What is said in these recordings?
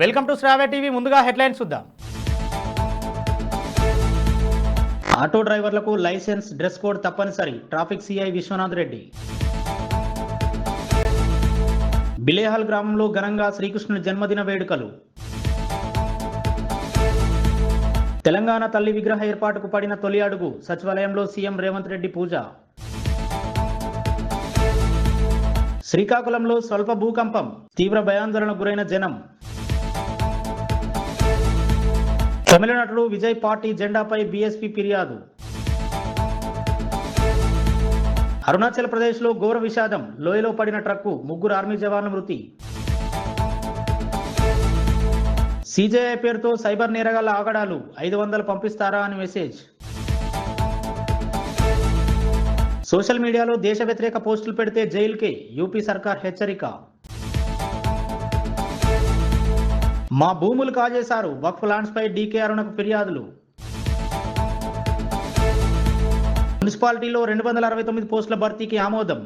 Welcome to Sravya TV ముందుగా headlines చూద్దాం. Auto డ్రైవర్లకు లైసెన్స్ డ్రెస్ కోడ్ తప్పనిసరి ట్రాఫిక్ సిఐ విశ్వనాథ్ రెడ్డి. బిలేహాల్ గ్రామంలో ఘనంగా శ్రీకృష్ణుని జన్మదిన వేడుకలు. తెలంగాణ తల్లి విగ్రహ ఏర్పాటుకు పడిన తొలి అడుగు సచివాలయంలో సీఎం రేవంత్ రెడ్డి పూజ. శ్రీకాకుళంలో స్వల్ప భూకంపం తీవ్ర భయాందోళనకు గురైన జనం. తమిళనాడులో విజయ్ పార్టీ జెండాపై బీఎస్పీ ఫిర్యాదు. అరుణాచల్ ప్రదేశ్లో ఘోర విషాదం లోయలో పడిన ట్రక్కు ముగ్గురు ఆర్మీ జవాన్ల మృతి. సీజేఐ పేరుతో సైబర్ నేరగాళ్ళ ఆగడాలు ఐదు వందలు పంపిస్తారా అని మెసేజ్. సోషల్ మీడియాలో దేశ వ్యతిరేక పోస్టులు పెడితే జైలుకే యూపీ సర్కార్ హెచ్చరిక. మా భూములు కాజేశారు. వక్ఫ్ ల్యాండ్స్ పై డీకే అరుణకు ఫిర్యాదులు. మున్సిపాలిటీలో రెండు వందల అరవై తొమ్మిది పోస్టుల భర్తీకి ఆమోదం.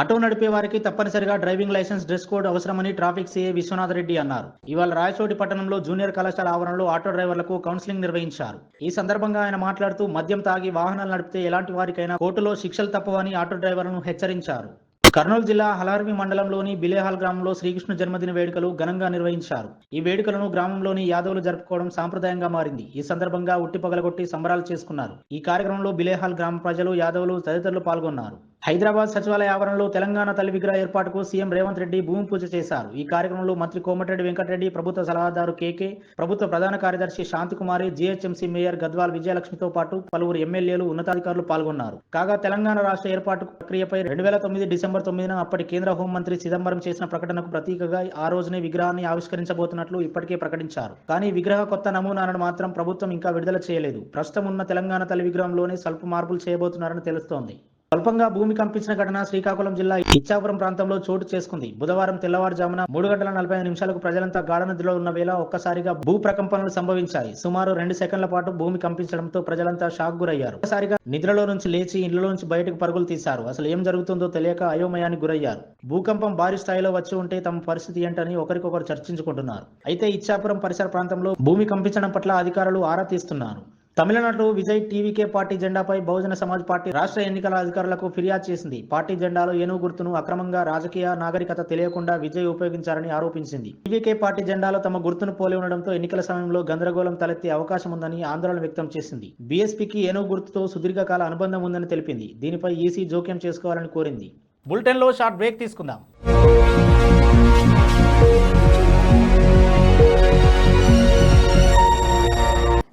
ఆటో నడిపే వారికి తప్పనిసరిగా డ్రైవింగ్ లైసెన్స్ డ్రెస్ కోడ్ అవసరమని ట్రాఫిక్ సీఏ విశ్వనాథ్ రెడ్డి అన్నారు. ఇవాళ రాయచోటి పట్టణంలో జూనియర్ కళాశాల ఆవరణలో ఆటో డ్రైవర్లకు కౌన్సిలింగ్ నిర్వహించారు. ఈ సందర్భంగా ఆయన మాట్లాడుతూ మద్యం తాగి వాహనాలు నడిపితే ఎలాంటి వారికైనా కోర్టులో శిక్షలు తప్పవని ఆటో డ్రైవర్లను హెచ్చరించారు. కర్నూలు జిల్లా హలార్వి మండలంలోని బిలేహాల్ గ్రామంలో శ్రీకృష్ణ జన్మదిన వేడుకలు ఘనంగా నిర్వహించారు. ఈ వేడుకలను గ్రామంలోని యాదవులు జరుపుకోవడం సాంప్రదాయంగా మారింది. ఈ సందర్భంగా ఉట్టి పగలగొట్టి సంబరాలు చేసుకున్నారు. ఈ కార్యక్రమంలో బిలేహాల్ గ్రామ ప్రజలు యాదవులు తదితరులు పాల్గొన్నారు. హైదరాబాద్ సచివాలయ ఆవరణలో తెలంగాణ తల్లి విగ్రహ ఏర్పాటుకు సీఎం రేవంత్ రెడ్డి భూమి పూజ చేశారు. ఈ కార్యక్రమంలో మంత్రి కోమటిరెడ్డి వెంకటరెడ్డి ప్రభుత్వ సలహాదారు కేకే ప్రభుత్వ ప్రధాన కార్యదర్శి శాంతికుమారి జీహెచ్ఎంసీ మేయర్ గద్వాల్ విజయలక్ష్మితో పాటు పలువురు ఎమ్మెల్యేలు ఉన్నతాధికారులు పాల్గొన్నారు. కాగా తెలంగాణ రాష్ట్ర ఏర్పాటు ప్రక్రియపై రెండు వేల తొమ్మిది డిసెంబర్ తొమ్మిదిన అప్పటి కేంద్ర హోంమంత్రి చిదంబరం చేసిన ప్రకటనకు ప్రతీకగా ఆ రోజునే విగ్రహాన్ని ఆవిష్కరించబోతున్నట్లు ఇప్పటికే ప్రకటించారు. కానీ విగ్రహ కొత్త నమూనాలను మాత్రం ప్రభుత్వం ఇంకా విడుదల చేయలేదు. ప్రస్తుతం ఉన్న తెలంగాణ తల్లి విగ్రహంలోనే స్వల్ప మార్పులు చేయబోతున్నారని తెలుస్తోంది. స్వల్పంగా భూమి కంపించిన ఘటన శ్రీకాకుళం జిల్లా ఇచ్చాపురం ప్రాంతంలో చోటు చేసుకుంది. బుధవారం తెల్లవారుజామున మూడు గంటల నలభై నిమిషాలకు ప్రజలంతా గాఢ నిద్రలో ఉన్న వేళ ఒక్కసారిగా భూ ప్రకంపనలు సంభవించాయి. సుమారు రెండు సెకండ్ల పాటు భూమి కంపించడంతో ప్రజలంతా షాక్ గురయ్యారు. ఒక్కసారిగా నిద్రలో నుంచి లేచి ఇండ్లలో నుంచి బయటకు పరుగులు తీశారు. అసలు ఏం జరుగుతుందో తెలియక అయోమయానికి గురయ్యారు. భూకంపం భారీ స్థాయిలో వచ్చి ఉంటే తమ పరిస్థితి ఏంటని ఒకరికొకరు చర్చించుకుంటున్నారు. అయితే ఇచ్చాపురం పరిసర ప్రాంతంలో భూమి కంపించడం పట్ల అధికారులు ఆరా తీస్తున్నారు. తమిళనాడు విజయ్ టీవీకే పార్టీ జెండాపై బహుజన సమాజ్ పార్టీ రాష్ట్ర ఎన్నికల అధికారులకు ఫిర్యాదు చేసింది. పార్టీ జెండాలో ఏనుగు గుర్తును అక్రమంగా రాజకీయ నాగరికత తెలియకుండా విజయ్ ఉపయోగించారని ఆరోపించింది. టీవీకే పార్టీ జెండాలో తమ గుర్తును పోలి ఉండడంతో ఎన్నికల సమయంలో గందరగోళం తలెత్తే అవకాశం ఉందని ఆందోళన వ్యక్తం చేసింది. బీఎస్పీకి ఏనుగు గుర్తుతో సుదీర్ఘకాల అనుబంధం ఉందని తెలిపింది. దీనిపై ఈసీ జోక్యం చేసుకోవాలని కోరింది. బులెటిన్లో షార్ట్ బ్రేక్ తీసుకుందాం.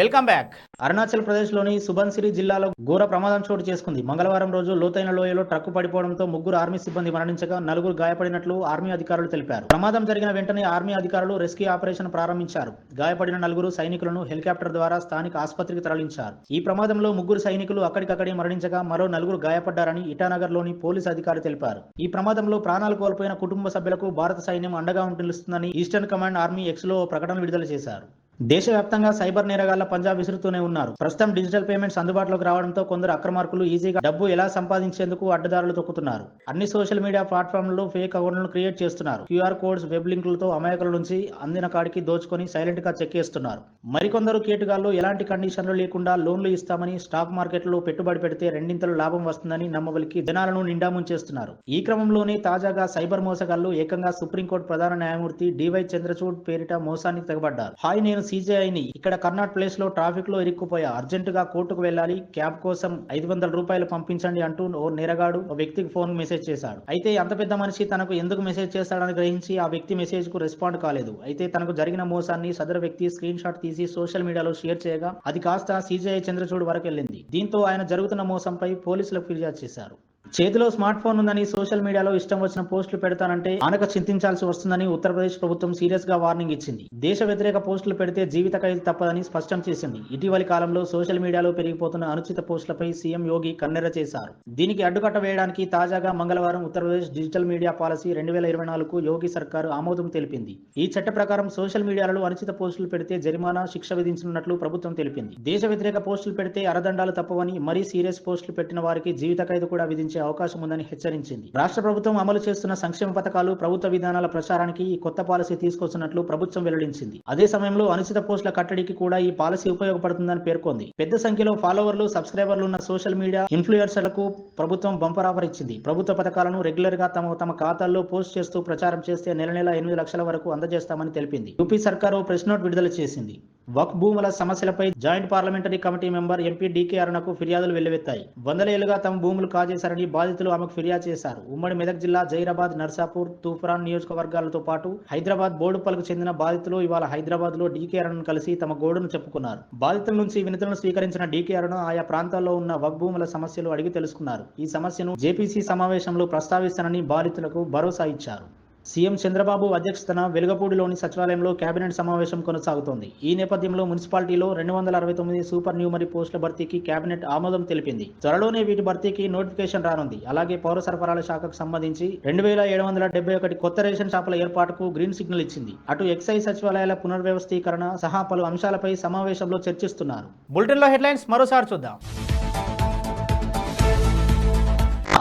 వెల్కమ్ బ్యాక్ అరుణాచల్ ప్రదేశ్లోని సుబన్సిరి జిల్లాలో ఘోర ప్రమాదం చోటు చేసుకుంది. మంగళవారం రోజు లోతైన లోయలో ట్రక్కు పడిపోవడంతో ముగ్గురు ఆర్మీ సిబ్బంది మరణించగా నలుగురు గాయపడినట్లు ఆర్మీ అధికారులు తెలిపారు. ప్రమాదం జరిగిన వెంటనే ఆర్మీ అధికారులు రెస్క్యూ ఆపరేషన్ ప్రారంభించారు. గాయపడిన నలుగురు సైనికులను హెలికాప్టర్ ద్వారా స్థానిక ఆసుపత్రికి తరలించారు. ఈ ప్రమాదంలో ముగ్గురు సైనికులు అక్కడికక్కడే మరణించగా మరో నలుగురు గాయపడ్డారని ఇటానగర్లోని పోలీసు అధికారి తెలిపారు. ఈ ప్రమాదంలో ప్రాణాలు కోల్పోయిన కుటుంబ సభ్యులకు భారత సైన్యం అండగా ఉంటుందని ఈస్టర్న్ కమాండ్ ఆర్మీ ఎక్స్లో ప్రకటన విడుదల చేశారు. దేశవ్యాప్తంగా సైబర్ నేరగాళ్ళ పంజాబ్ విసురుతూనే ఉన్నారు. ప్రస్తుతం డిజిటల్ పేమెంట్స్ అందుబాటులోకి రావడంతో కొందరు అక్రమార్కులు ఈజీగా డబ్బు ఎలా సంపాదించేందుకు అడ్డదారులు తొక్కుతున్నారు. అన్ని సోషల్ మీడియా ప్లాట్ఫామ్లలో ఫేక్ అకౌంట్లను క్రియేట్ చేస్తున్నారు. క్యూఆర్ కోడ్స్ వెబ్ లింకులతో అమాయకుల నుంచి అందిన కాడికి దోచుకొని సైలెంట్గా చెక్కేస్తున్నారు మరికొందరు కేటుగాళ్ళు ఎలాంటి కండిషన్లు లేకుండా లోన్లు ఇస్తామని స్టాక్ మార్కెట్లో పెట్టుబడి పెడితే రెండింతలు లాభం వస్తుందని నమ్మవలికి జనాలను నిండా ముంచేస్తున్నారు. ఈ క్రమంలోనే తాజాగా సైబర్ మోసగాళ్ళు ఏకంగా సుప్రీంకోర్టు ప్రధాన న్యాయమూర్తి డివై చంద్రచూడ్ పేరిట మోసానికి తెగబడ్డారు. హాయ్ నేను సీజేఐని ఇక్కడ కర్నాట్ ప్లేస్లో ట్రాఫిక్లో ఇరుక్కుపోయా అర్జెంట్గా కోర్టుకు వెళ్ళాలి. క్యాబ్ కోసం ఐదు వందల రూపాయలు పంపించండి అంటూ ఓ నిరగాడు ఓ వ్యక్తికి ఫోన్ మెసేజ్ చేశాడు. అయితే అంత పెద్ద మనిషి తనకు ఎందుకు మెసేజ్ చేస్తాడని గ్రహించి ఆ వ్యక్తి మెసేజ్కు రెస్పాండ్ కాలేదు. అయితే తనకు జరిగిన మోసాన్ని సదరు వ్యక్తి స్క్రీన్ షాట్ తీసి సోషల్ మీడియాలో షేర్ చేయగా అది కాస్త సీజేఐ చంద్రచూడ్ వరకు వెళ్ళింది. దీంతో ఆయన జరుగుతున్న మోసంపై పోలీసులకు ఫిర్యాదు చేశారు. చేతిలో స్మార్ట్ ఫోన్ ఉందని సోషల్ మీడియాలో ఇష్టం వచ్చిన పోస్టులు పెడతానంటే ఆనక చింతించాల్సి వస్తుందని ఉత్తరప్రదేశ్ ప్రభుత్వం సీరియస్గా వార్నింగ్ ఇచ్చింది. దేశ వ్యతిరేక పోస్టులు పెడితే జీవిత ఖైదు తప్పదని స్పష్టం చేసింది. ఇటీవలి కాలంలో సోషల్ మీడియాలో పెరిగిపోతున్న అనుచిత పోస్టులపై సీఎం యోగి కన్నెర చేశారు. దీనికి అడ్డుకట్ట వేయడానికి తాజాగా మంగళవారం ఉత్తరప్రదేశ్ డిజిటల్ మీడియా పాలసీ రెండు వేల ఇరవై నాలుగు యోగి సర్కారు ఆమోదం తెలిపింది. ఈ చట్ట ప్రకారం సోషల్ మీడియాలో అనుచిత పోస్టులు పెడితే జరిమానా శిక్ష విధించనున్నట్లు ప్రభుత్వం తెలిపింది. దేశ వ్యతిరేక పోస్టులు పెడితే అరదండాలు తప్పవని మరీ సీరియస్ పోస్టులు పెట్టిన వారికి జీవిత ఖైదు కూడా విధించే అవకాశం ఉందని హెచ్చరించింది. రాష్ట్ర ప్రభుత్వం అమలు చేస్తున్న సంక్షేమ పథకాలు ప్రభుత్వ విధానాల ప్రచారానికి ఈ కొత్త పాలసీ తీసుకొస్తున్నట్లు ప్రభుత్వం వెల్లడించింది. అదే సమయంలో అనుచిత పోస్టుల కట్టడికి కూడా ఈ పాలసీ ఉపయోగపడుతుందని పేర్కొంది. పెద్ద సంఖ్యలో ఫాలోవర్లు సబ్స్క్రైబర్లు ఉన్న సోషల్ మీడియా ఇన్ఫ్లుయెన్సర్లకు ప్రభుత్వం బంపర్ ఆఫర్ ఇచ్చింది. ప్రభుత్వ పథకాలను రెగ్యులర్గా తమ తమ ఖాతాల్లో పోస్ట్ చేస్తూ ప్రచారం చేస్తే నెల నెల ఎనిమిది లక్షల వరకు అందజేస్తామని తెలిపింది. యూపీ సర్కారు ప్రెస్ నోట్ విడుదల చేసింది. వక్ భూముల సమస్యలపై joint parliamentary committee member MP DK అరుణకు ఫిర్యాదులు వెల్లువెత్తాయి. వందల ఏళ్ళుగా తమ భూములు కాజేశారని బాధితులు ఆమెకు ఫిర్యాదు చేశారు. ఉమ్మడి మెదక్ జిల్లా జైరాబాద్ నర్సాపూర్ తూఫ్రాన్ నియోజకవర్గాలతో పాటు హైదరాబాద్ బోడుపల్కు చెందిన బాధితులు ఇవాళ హైదరాబాద్లో డీకే అరుణ్ కలిసి తమ గోడును చెప్పుకున్నారు. బాధితుల నుంచి వినతులను స్వీకరించిన డీకే అరుణ ఆయా ప్రాంతాల్లో ఉన్న వక్ భూముల సమస్యలు అడిగి తెలుసుకున్నారు. ఈ సమస్యను జేపీసీ సమావేశంలో ప్రస్తావిస్తానని బాధితులకు భరోసా ఇచ్చారు. సీఎం చంద్రబాబు అధ్యక్షతన వెలుగపూడిలోని సచివాలయంలో కేబినెట్ సమావేశం కొనసాగుతోంది. ఈ నేపథ్యంలో మున్సిపాలిటీలో రెండు వందల అరవై తొమ్మిది సూపర్ న్యూమరీ పోస్టుల భర్తీకి కేబినెట్ ఆమోదం తెలిపింది. త్వరలోనే వీటి భర్తీకి నోటిఫికేషన్ రానుంది. అలాగే పౌర సరఫరాల శాఖకు సంబంధించి రెండు వేల ఏడు వందల డెబ్బై ఒకటి కొత్త రేషన్ షాపుల ఏర్పాటుకు గ్రీన్ సిగ్నల్ ఇచ్చింది. అటు ఎక్సైజ్ సచివాలయాల పునర్వ్యవస్థీకరణ సహా పలు అంశాలపై సమావేశంలో చర్చిస్తున్నారు. బులెటిన్లో హెడ్లైన్స్ మరోసారి చూద్దాం.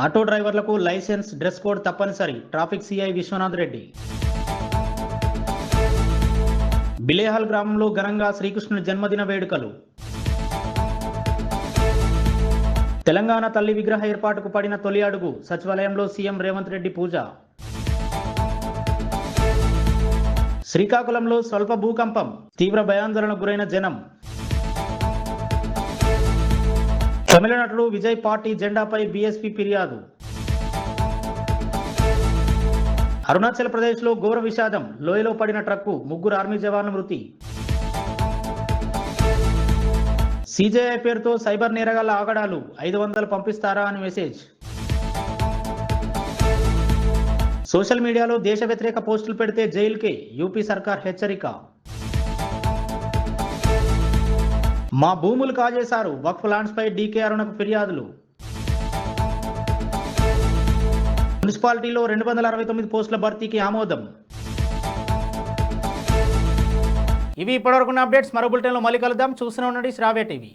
ఆటో డ్రైవర్లకు లైసెన్స్ డ్రెస్ కోడ్ తప్పనిసరి ట్రాఫిక్ సిఐ విశ్వనాథ్ రెడ్డి. బిలేహాల్ గ్రామంలో ఘనంగా శ్రీకృష్ణుని జన్మదిన వేడుకలు. తెలంగాణ తల్లి విగ్రహ ఏర్పాటుకు పడిన తొలి అడుగు సచివాలయంలో సీఎం రేవంత్ రెడ్డి పూజ. శ్రీకాకుళంలో స్వల్ప భూకంపం తీవ్ర భయాందోళనకు గురైన జనం. తమిళనాడు విజయ్ పార్టీ జెండాపై బీఎస్పీ ఫిర్యాదు. అరుణాచల్ ప్రదేశ్లో ఘోర విషాదం లోయలో పడిన ట్రక్కు ముగ్గురు ఆర్మీ జవాన్ల మృతి. సీజేఐ పేరుతో సైబర్ నేరగాళ్ళ ఆగడాలు ఐదు వందలు పంపిస్తారా అని మెసేజ్. సోషల్ మీడియాలో దేశ వ్యతిరేక పోస్టులు పెడితే జైలుకే యూపీ సర్కార్ హెచ్చరిక. మా భూములు కాజేశారు. వక్ఫ్ ల్యాండ్స్ పై డీకే అరుణకు ఫిర్యాదులు. మున్సిపాలిటీలో రెండు వందల అరవై తొమ్మిది పోస్టుల భర్తీకి ఆమోదం. ఇవి ఇప్పటివరకున్న అప్డేట్స్. మరో బులెటిన్లో మళ్ళీ కలుద్దాం. చూస్తూనే ఉండండి శ్రావ్య టీవీ.